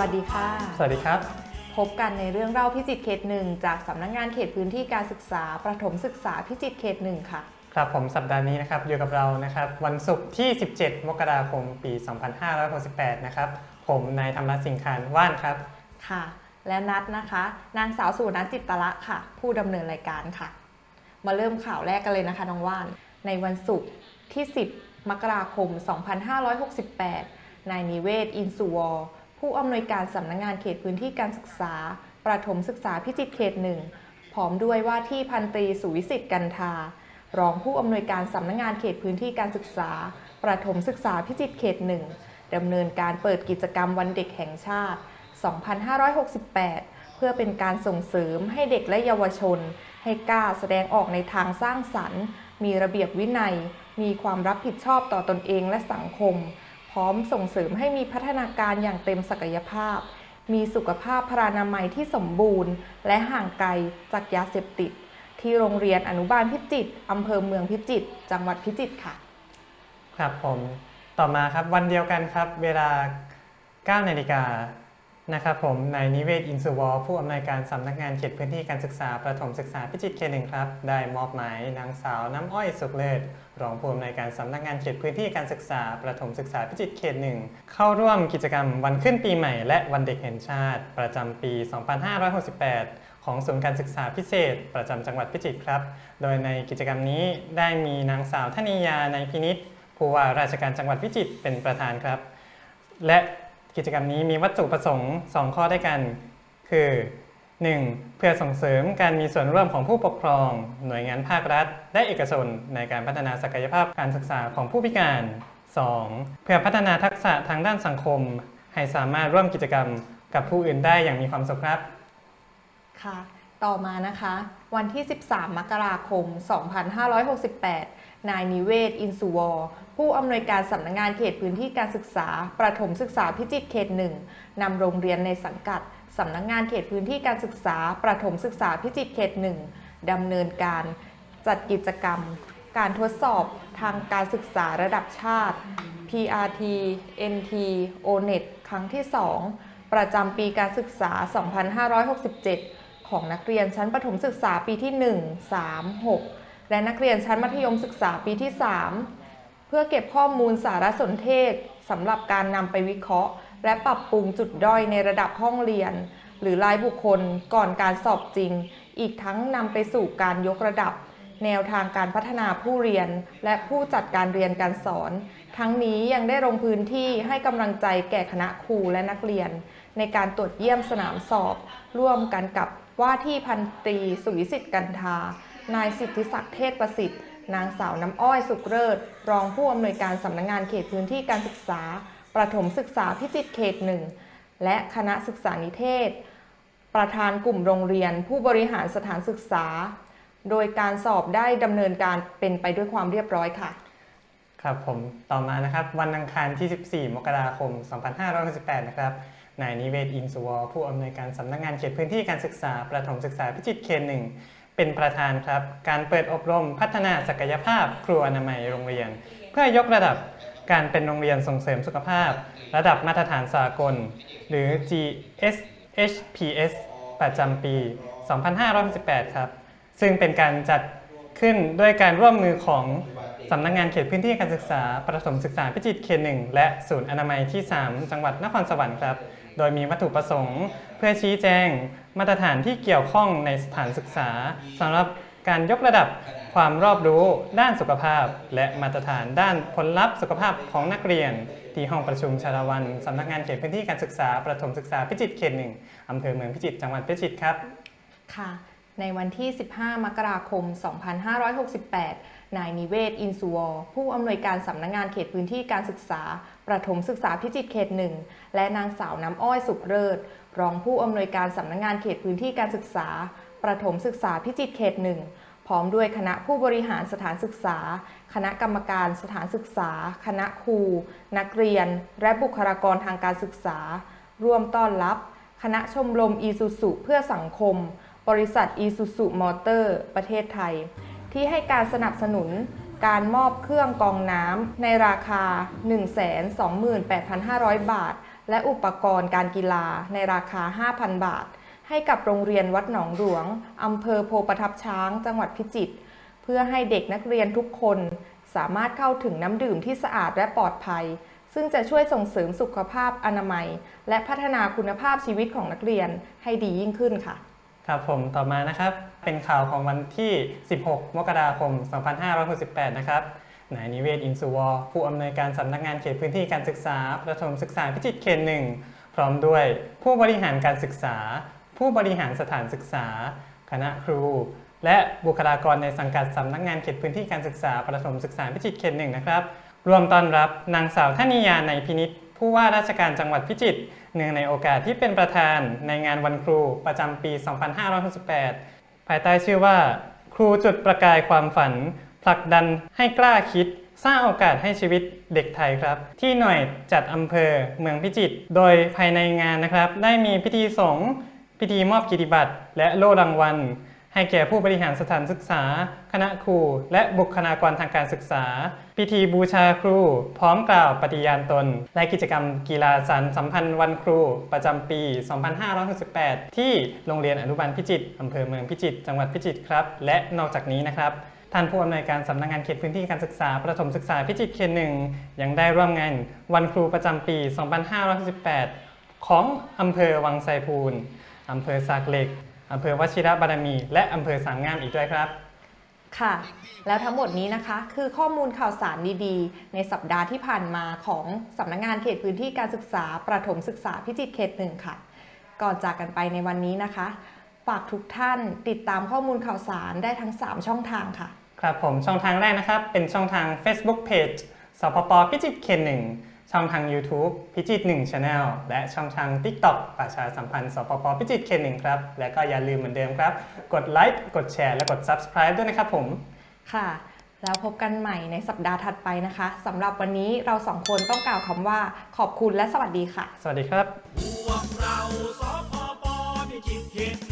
วัสดีค่ะ สวัสดีครับ พบกันในเรื่องเล่าพิจิตรเขตหนึ่งจากสำนักงานเขตพื้นที่การศึกษา ประถมศึกษาพิจิตรเขตหนึ่งค่ะ ครับผมสัปดาห์นี้นะครับอยู่กับเรานะครับ วันศุกร์ที่ 17 มกราคม ปี 2568 นะครับ ผมนายธรรมรัตน์สิงคานว่านครับ ค่ะ และนัดนะคะ นางสาวสุนันท์จิตตละค่ะ ผู้ดำเนินรายการค่ะ มาเริ่มข่าวแรกกันเลยนะคะน้องว่าน ในวันศุกร์ที่ 10 มกราคม 2568 นายนิเวศ อินสุวอร์ ผู้อำนวยการสำนักงานเขตพื้นที่การศึกษา ประถมศึกษาพิจิตรเขตหนึ่งพร้อมด้วยว่าที่พันตรีสุวิสิทธิ์กันทารองผู้อำนวยการสำนักงานเขตพื้นที่การศึกษา ประถมศึกษาพิจิตรเขตหนึ่งดำเนินการเปิดกิจกรรมวันเด็กแห่งชาติ 2568 เพื่อเป็นการส่งเสริมให้เด็กและเยาวชน ให้กล้าแสดงออกในทางสร้างสรรค์ มีระเบียบวินัย มีความรับผิดชอบต่อตอนเองและสังคม พร้อมส่งเสริมให้มีพัฒนาการอย่างเต็มศักยภาพ มีสุขภาพพรานามัยที่สมบูรณ์ และห่างไกลจากยาเสพติด ที่โรงเรียนอนุบาลพิจิตรอำเภอเมืองพิจิตร จังหวัดพิจิตรค่ะ ครับผม ต่อมาครับวันเดียวกันครับ เวลา9นาฬิกา นะครับผมนายนิเวศอินสุวอร์ผู้อำนวยการสำนักงานเขตพื้นที่การศึกษาประถมศึกษาพิจิตรเขตหนึ่งครับ ได้มอบหมายนางสาวน้ำอ้อยสุกเลิศรองผู้อำนวยการสำนักงานเขตพื้นที่การศึกษาประถมศึกษาพิจิตรเขตหนึ่งเข้าร่วมกิจกรรมวันขึ้นปีใหม่และวันเด็กแห่งชาติ ประจำปี 2568 ของศูนย์การศึกษาพิเศษ ประจำจังหวัดพิจิตรครับ โดยในกิจกรรมนี้ได้มีนางสาวธนิยาในพินิษผู้ว่าราชการจังหวัดพิจิตรเป็นประธานครับ และ กิจกรรมนี้มีวัตถุประสงค์ 2 ข้อด้วยกัน คือ 1. เพื่อส่งเสริมการมีส่วนร่วมของผู้ปกครอง หน่วยงานภาครัฐ และเอกชนในการพัฒนาศักยภาพการศึกษาของผู้พิการ 2. เพื่อพัฒนาทักษะทางด้านสังคม ให้สามารถร่วมกิจกรรมกับผู้อื่นได้อย่างมีความสุขครับ ค่ะ ต่อมานะคะ วันที่ 13 มกราคม 2568 นายนิเวศ อินสุวอร์ผู้อำนวยการสำนักงานเขตพื้นที่การศึกษา ประถมศึกษาพิจิตรเขตหนึ่งนำโรงเรียนในสังกัดสำนักงานเขตพื้นที่การศึกษา ประถมศึกษาพิจิตรเขตหนึ่งดำเนินการจัดกิจกรรม การทดสอบทางการศึกษาระดับชาติ PRT NT ONET ครั้งที่ 2 ประจำปีการศึกษา 2567 ของนักเรียนชั้นประถมศึกษาปีที่ 1 3 6 และนักเรียนชั้นมัธยมศึกษาปีที่ 3 เพื่อเก็บข้อมูลสารสนเทศสำหรับการนำไปวิเคราะห์ และปรับปรุงจุดด้อยในระดับห้องเรียน หรือรายบุคคลก่อนการสอบจริง อีกทั้งนำไปสู่การยกระดับ แนวทางการพัฒนาผู้เรียน และผู้จัดการเรียนการสอน ทั้งนี้ยังได้ลงพื้นที่ให้กำลังใจแก่คณะครูและนักเรียนในการตรวจเยี่ยมสนามสอบ ร่วมกันกับ ว่าที่พันตรีสุวิสิทธิ์กันทา นายสิทธิศักดิ์เทศประสิทธิ์ นางสาวน้ำอ้อยสุกเริศรองผู้อำนวยการสำนักงานเขตพื้นที่การศึกษา ประถมศึกษาพิจิตรเขตหนึ่งและคณะศึกษานิเทศ ประธานกลุ่มโรงเรียน ผู้บริหารสถานศึกษา โดยการสอบได้ดำเนินการเป็นไปด้วยความเรียบร้อยค่ะ ครับผมต่อมานะครับ วันอังคารที่ 14 มกราคม 2568 นะครับ นายนิเวศอินสุวอร์ผู้อำนวยการสำนักงานเขตพื้นที่การศึกษา ประถมศึกษาพิจิตรเขตหนึ่งเป็นประธานครับ การเปิดอบรมพัฒนาศักยภาพ ครูอนามัยโรงเรียน เพื่อยกระดับการเป็นโรงเรียนส่งเสริมสุขภาพ ระดับมาตรฐานสากล หรือ GSHPS ประจำปี 2568ครับ ซึ่งเป็นการจัดขึ้นด้วยการร่วมมือของ สำนักงานเขตพื้นที่การศึกษา ประถมศึกษาพิจิตรเขตหนึ่งและศูนย์อนามัยที่ 3 จังหวัดนครสวรรค์ครับ โดยมีวัตถุประสงค์ เพื่อชี้แจง มาตรฐานที่เกี่ยวข้องในสถานศึกษาสำหรับการยกระดับความรอบรู้ด้านสุขภาพ และมาตรฐานด้านผลลัพธ์สุขภาพของนักเรียน ที่ห้องประชุมชาละวันสำนักงานเขตพื้นที่การศึกษา ประถมศึกษาพิจิตรเขตหนึ่งอำเภอเมืองพิจิตรจังหวัดพิจิตรครับค่ะ ในวันที่ 15 มกราคม 2568 นายนิเวศ อินสุวอร์ผู้อำนวยการสำนักงานเขตพื้นที่การศึกษา ประถมศึกษาพิจิตรเขตหนึ่ง และนางสาวน้ำอ้อยสุกเริศ รองผู้อำนวยการสำนักงานเขตพื้นที่การศึกษา ประถมศึกษาพิจิตรเขตหนึ่ง พร้อมด้วยคณะผู้บริหารสถานศึกษา คณะกรรมการสถานศึกษา คณะครู นักเรียน และบุคลากรทางการศึกษา ร่วมต้อนรับ คณะชมรมอีซูซุเพื่อสังคม บริษัทอีซูซุมอเตอร์ประเทศไทย ที่ให้การสนับสนุนการมอบเครื่องกองน้ำในราคา 128,500 บาท และอุปกรณ์การกีฬาในราคา 5,000 บาท ให้กับโรงเรียนวัดหนองหลวงอำเภอโพประทับช้าง จังหวัดพิจิตรเพื่อให้เด็กนักเรียนทุกคนสามารถเข้าถึงน้ำดื่มที่สะอาดและปลอดภัย ซึ่งจะช่วยส่งเสริมสุขภาพอนามัย และพัฒนาคุณภาพชีวิตของนักเรียนให้ดียิ่งขึ้นค่ะ ครับผมต่อมานะครับ เป็นข่าวของวันที่ 16 มกราคม 2568 นะครับนายนิเวศอินสุวร์ผู้อำนวยการสำนักงานเขตพื้นที่การศึกษา ประถมศึกษาพิจิตรเขตหนึ่งพร้อมด้วยผู้บริหารการศึกษา ผู้บริหารสถานศึกษา คณะครู และบุคลากรในสังกัดสำนักงานเขตพื้นที่การศึกษา ประถมศึกษาพิจิตรเขตหนึ่งนะครับรวมต้อนรับนางสาวธนิยาในพินิษ ผู้ว่าราชการจังหวัดพิจิตรเนื่องในโอกาสที่เป็นประธานในงานวันครูประจำปี 2568 ภายใต้ชื่อว่า ครูจุดประกายความฝัน ผลักดันให้กล้าคิด สร้างโอกาสให้ชีวิตเด็กไทยครับ ที่หน่วยจัดอำเภอเมืองพิจิตรโดยภายในงานนะครับ ได้มีพิธีสงฆ์พิธีมอบกิตติบัตรและโล่รางวัล ให้แก่ผู้บริหารสถานศึกษา คณะครู และบุคลากรทางการศึกษา พิธีบูชาครู พร้อมกล่าวปฏิญาณตน และกิจกรรมกีฬาสารสัมพันธ์วันครู ประจำปี 2568 ที่โรงเรียนอนุบาลพิจิตรอำเภอเมืองพิจิตรจังหวัดพิจิตรครับ และนอกจากนี้นะครับท่านผู้อำนวยการสำนักงานเขตพื้นที่การศึกษาประถมศึกษาพิจิตรเขตหนึ่งยังได้ร่วมงานวันครูประจำปี 2568 ของอำเภอวังไซพูนอำเภอสากเหล็ก อำเภอวชิระบารมี และอำเภอสามงามอีกด้วยครับ ค่ะ แล้วทั้งหมดนี้นะคะ คือข้อมูลข่าวสารดีๆ ในสัปดาห์ที่ผ่านมาของสำนักงานเขตพื้นที่การศึกษา ประถมศึกษาพิจิตรเขตหนึ่งค่ะ ก่อนจากกันไปในวันนี้นะคะฝากทุกท่านติดตามข้อมูลข่าวสารได้ทั้ง 3 ช่องทางค่ะ ครับผมช่องทางแรกนะครับ เป็นช่องทาง Facebook Page สพปพิจิตรเขตหนึ่ง ช่องทาง YouTube พิจิตร1 Channel และช่องทาง TikTok ประชาสัมพันธ์สพปพิจิตรเขตหนึ่งครับ และก็อย่าลืมเหมือนเดิมครับ กดไลค์กดแชร์และกด Subscribe ด้วยนะครับผมค่ะ แล้วพบกันใหม่ในสัปดาห์ถัดไปนะคะสำหรับวันนี้เราสองคนต้องกล่าวคำว่าขอบคุณและสวัสดีค่ะ สวัสดีครับ พวกเราสพปพิจิตรเขต